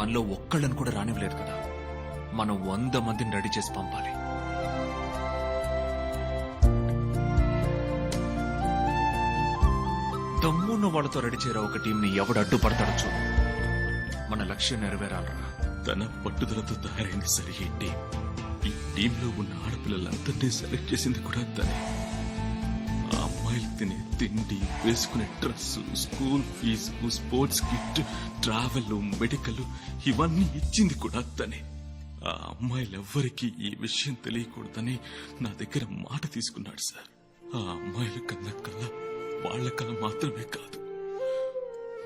మనలో ఒక్కళ్ళని కూడా రానివ్వలేదు కదా. మనం వంద మందిని రెడీ చేసి పంపాలి. దమ్మున్న వాళ్ళతో రెడీ చేయరా ఒక టీంని ఎవడు అడ్డుపడతాడో చూడు. మన లక్ష్యం నెరవేరాలరా తన పట్టుదలతో తయారైంది సరే ఈ టీం. ఈ టీంలో ఉన్న ఆడపిల్లలందరినీ సెలెక్ట్ చేసింది కూడా తనే. అమ్మాయిలు తినే తిండి వేసుకునే dress school fees sports kit travel medical ఇవన్నీ ఇచ్చింది కూడా తనే ఆ అమ్మాయిలెవ్వరికీ ఈ విషయం తెలియకూడదని నా దగ్గర మాట తీసుకున్నాడు సార్. ఆ అమ్మాయిల కన్న కళ వాళ్ళ కళ మాత్రమే కాదు.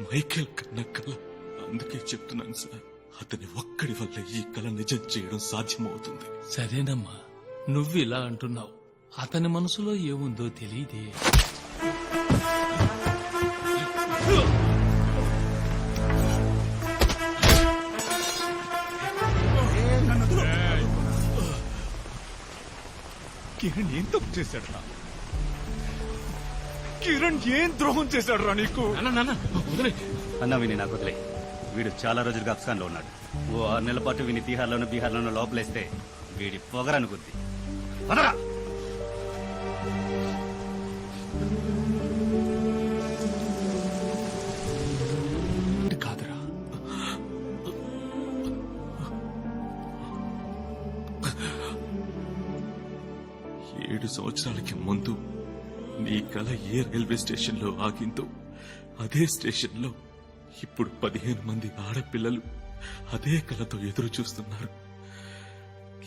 మైకేల్ కన్న కళ అందుకే చెప్తున్నాను సార్. అతని ఒక్కడి వల్ల ఈ కళ నిజం చేయడం సాధ్యమవుతుంది. సరేనమ్మా నువ్వు ఇలా అంటున్నావు. అతని మనసులో ఏముందో తెలియదే. కిరణ్ ఏం తప్పు చేశాడురా? కిరణ్ ఏం ద్రోహం చేశాడురా నీకు? అన్న విని నాకు వదిలే. వీడు చాలా రోజులుగా అఫ్ఘాన్లో ఉన్నాడు. ఓ ఆరు నెలల పాటు విని తీహార్లోను బీహార్లోను లోపలేస్తే వీడి పొగరనుకుంది. వదరా కాదురా? ఏడు సంవత్సరాలకి ముందు నీ కళ ఏ రైల్వే స్టేషన్లో ఆగిందో అదే స్టేషన్లో ఇప్పుడు పదిహేను మంది ఆడపిల్లలు అదే కళతో ఎదురు చూస్తున్నారు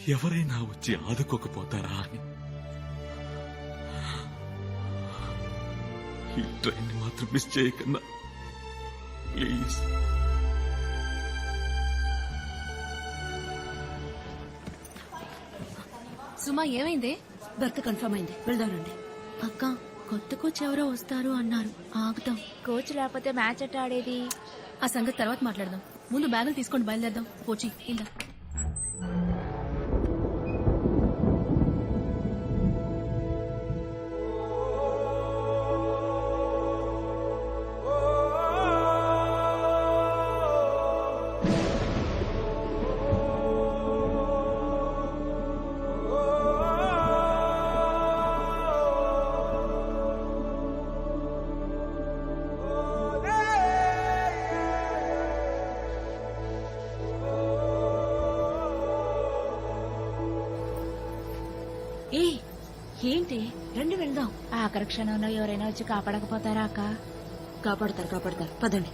ఎవరైనా వచ్చి ఆదుకోకపోతారా అని ఈ ట్రైన్ని మాత్రం మిస్ చేయకన్నా. ప్లీజ్. సుమా ఏమైంది? బర్త్ కన్ఫర్మ్ అయింది. వెళ్దామండి. అక్క కొత్త కోచ్ ఎవరో వస్తారు అన్నారు. ఆగుతాం. కోచ్ లేకపోతే మ్యాచ్ ఎట్ట ఆడేది? ఆ సంగతి తర్వాత మాట్లాడదాం. ముందు బ్యాగులు తీసుకొని బయలుదేరదాం. పోచి ఇందా. ఏంటి? రండి వెళ్దాం. ఆఖరి క్షణంలో ఎవరైనా వచ్చి కాపాడకపోతారా అక్క? కాపాడతారు కాపాడతారు. పదండి.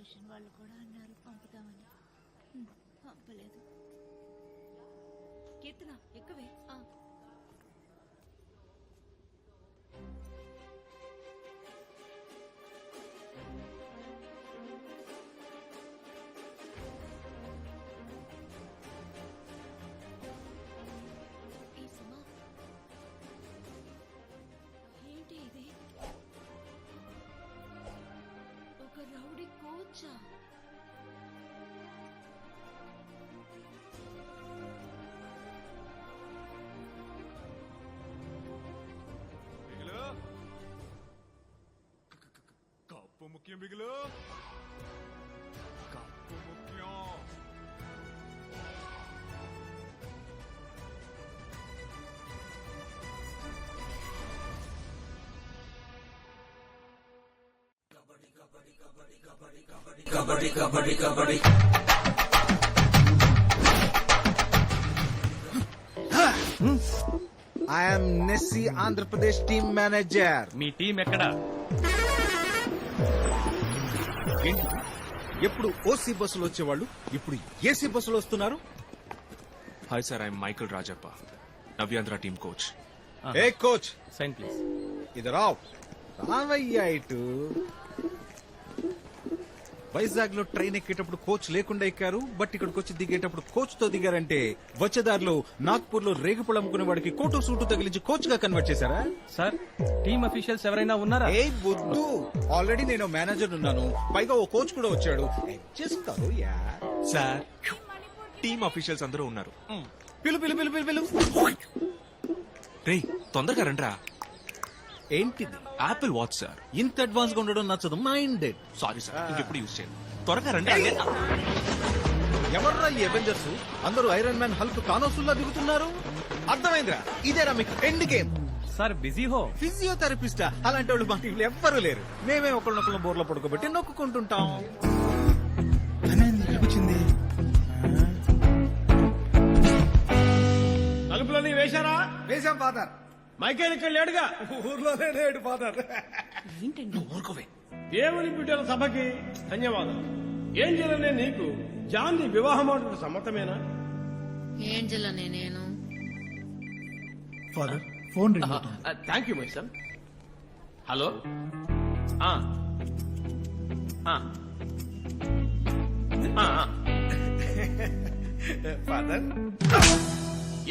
స్టేషన్ వాళ్ళు కూడా అన్నారు. పంపుతామని. పంపలేదు. కీర్తన ఎక్కువే. కోచా కప్పు ముఖ్యం బిగులు ఐఎమ్ నెస్సీ ఆంధ్రప్రదేశ్ టీమ్ మేనేజర్ మీ టీం ఎక్కడా ఏంటి ఎప్పుడు ఓసీ బస్సులు వచ్చేవాళ్ళు ఇప్పుడు ఏసీ బస్సులు వస్తున్నారు hi sir I'm Michael Rajappa Navyandhra team coach a coach sign please ఇది రావ్ రావయ్యా ఇటు వైజాగ్లో ట్రైన్ ఎక్కేటప్పుడు కోచ్ లేకుండా ఎక్కారు బట్ ఇక్కడికి వచ్చి దిగేటప్పుడు కోచ్తో దిగారంటే వచ్చేదారిలో నాగ్పూర్లో రేగుపళ్ళు అమ్ముకునే వాడికి కోటు సూటు తగిలించి కోచ్గా కన్వర్ట్ చేశారా? సార్ టీమ్ అఫీషియల్స్ ఎవరైనా ఉన్నారా? ఏ బుద్ధు ఆల్రెడీ నేను మేనేజర్ ఉన్నాను. పైగా ఓ కోచ్ కూడా వచ్చాడు. అడ్జస్ట్ కరు యా? సార్ టీమ్ అఫీషియల్స్ అందరూ ఉన్నారు. పిలు పిలు పిలు పిలు పిలు. రేయ్ తొందరగా రండిరా. ఏంటిది? యాపిల్ వాచ్ సార్ ఇంత అడ్వాన్స్గా ఉండడం నచ్చదు. మైండెడ్ సారీ సార్ ఇంకెప్పుడు యూజ్ చేయండి త్వరగా రండి అదే- ఎవర్రా ఈ అవెంజర్స్ అందరూ ఐరన్ మ్యాన్ హల్క్ కానోసుల్లా దిగుతున్నారు? అర్థమైందిరా? ఇదేరా మీకు ఎండ్ గేమ్ సార్ బిజీ హో. ఫిజియోథెరపిస్టా అలాంటి వాళ్ళు మా టీంలో ఎవ్వరూ లేరు. మేమే ఒకళ్ళనొకళ్ళం బోర్లో పడుకోబెట్టి నొక్కుంటుంటాం తలుపులని వేశారా? వేసాం ఫాదర్ మైకేల్ ఇక్కడ లేడుగా. ఊర్లోనే లేడు ఫాదర్. దేవుని బిడ్డల సభకి ధన్యవాదాలు. ఏం చేయాలనే నీకు జాన్ని వివాహం ఆడటం సమ్మతమేనా? ఏంజల్ అనే నేను? Father phone ring thank you my son. Hello. Father.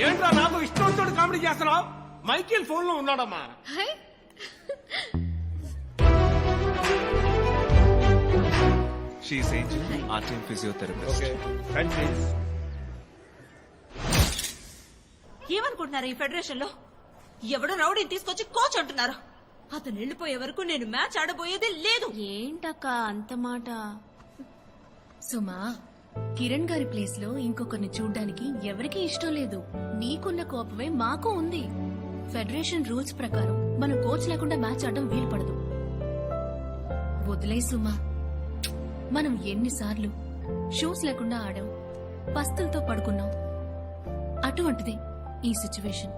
ఏంట్రా నాకు ఇష్టంతో కామెడీ చేస్తున్నావు? మైకేల్ ఫోన్లో ఉన్నాడమ్మా షీస్ ఏంజల్ టీమ్ ఫిజియోథెరపిస్ట్ ఏమనుకుంటున్నారు ఈ ఫెడరేషన్లో ఎవడో రౌడీని తీసుకొచ్చి కోచ్ అంటున్నారు. అతను వెళ్ళిపోయే వరకు నేను మ్యాచ్ ఆడబోయేదే లేదు. ఏంటక్క అంత మాట? సుమా కిరణ్ గారి ప్లేస్లో ఇంకొకరిని చూడ్డానికి ఎవరికీ ఇష్టం లేదు. నీకున్న కోపమే మాకు ఉంది. ఫెడరేషన్ రూల్స్ ప్రకారం మనం కోచ్ లేకుండా మ్యాచ్ ఆడడం వీలు పడదు వదిలే సుమా. మనం ఎన్నిసార్లు షూస్ లేకుండా ఆడాం పస్తులతో పడుకున్నాం. అటువంటిది ఈ సిచ్యువేషన్.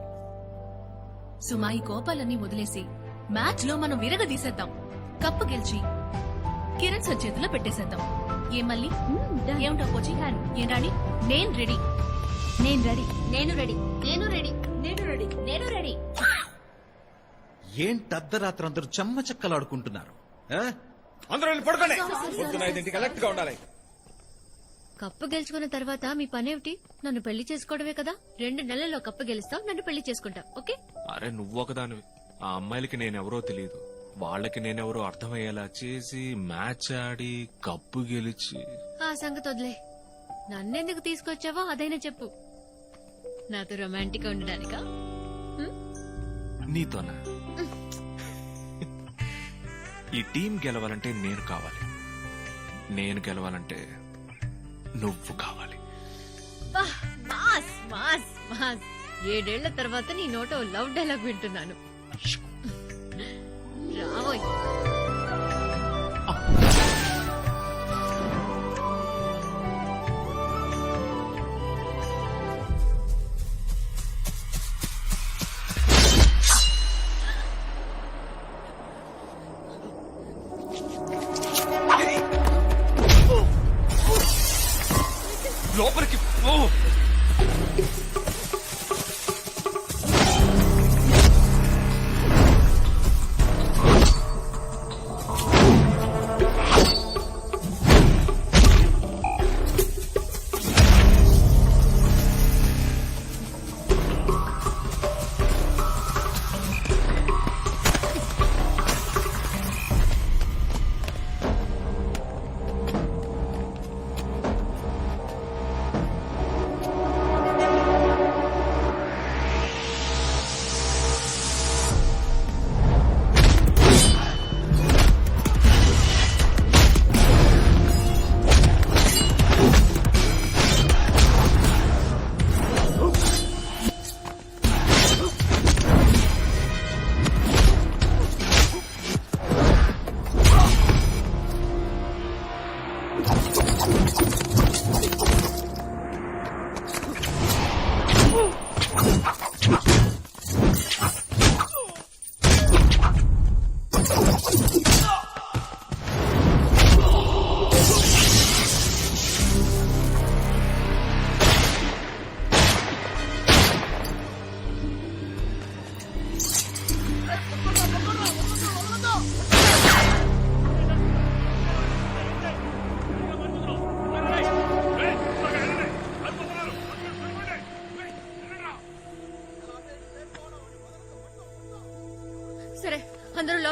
సుమా ఈ కోపాలన్నీ వదిలేసి మ్యాచ్లో మనం విరగదీసేద్దాం కప్పు గెలిచి కిరణ్ సార్ చేతిలో పెట్టేసేద్దాం. ఏం మళ్ళీ? ఏమిటో కోచి? ఏం రాణి? నేను రెడీ. నేను రెడీ. నేను రెడీ. నేను రెడీ. రెడీ. నేను రెడీ. ఏంటి అర్ధరాత్రి అందరూ చెమ్మ చెక్కలాడుకుంటున్నారు? ఆ? అందరూ వెళ్ళి పడుకోండి. పొద్దున ఐదింటికి అలర్ట్గా ఉండాలి. కప్పు గెలుచుకున్న తర్వాత మీ పనేమిటి నన్ను పెళ్ళి చేసుకోవడమే కదా? రెండు నెలల్లో కప్పు గెలుస్తావు నన్ను పెళ్ళి చేసుకుంటావు ఓకే? అరే నువ్వు ఒకదానివి. ఆ అమ్మాయిలకి నేనెవరో తెలియదు వాళ్ళకి నేనెవరో అర్థమయ్యేలా చేసి మ్యాచ్ ఆడి కప్పు గెలిచి ఆ సంగతి వదిలే. నన్నెందుకు తీసుకొచ్చావో అదైనా చెప్పు. నాతో రొమాంటిక్ ఉండడానికా? నీతోనా? ఈ టీం గెలవాలంటే నేను కావాలి. నేను గెలవాలంటే నువ్వు కావాలి. ఏడేళ్ళ తర్వాత నీ నోట లవ్ డైలాగ్ వింటున్నాను. రావోయ్.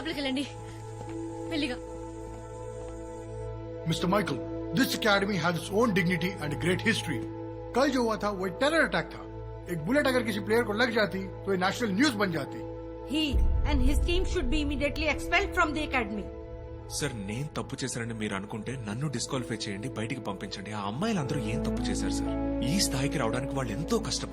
లోపలికి వెళ్ళండి మెల్లిగా mister Michael this academy has its own dignity and great history कल जो हुआ था वो एक टेरर अटैक था एक बुलेट अगर किसी प्लेयर को लग जाती तो ये नेशनल न्यूज बन जाती He and his team should be immediately expelled from the academy. Sir నేను తప్పు చేశానని మీరు అనుకుంటే నన్ను డిస్క్వాలిఫై చేయండి బయటికి పంపించండి ఆ అమ్మాయిలందరూ ఏం తప్పు చేశారు సార్ ఈ స్థాయికి రావడానికి వాళ్ళు ఎంతో కష్టపడ్డారు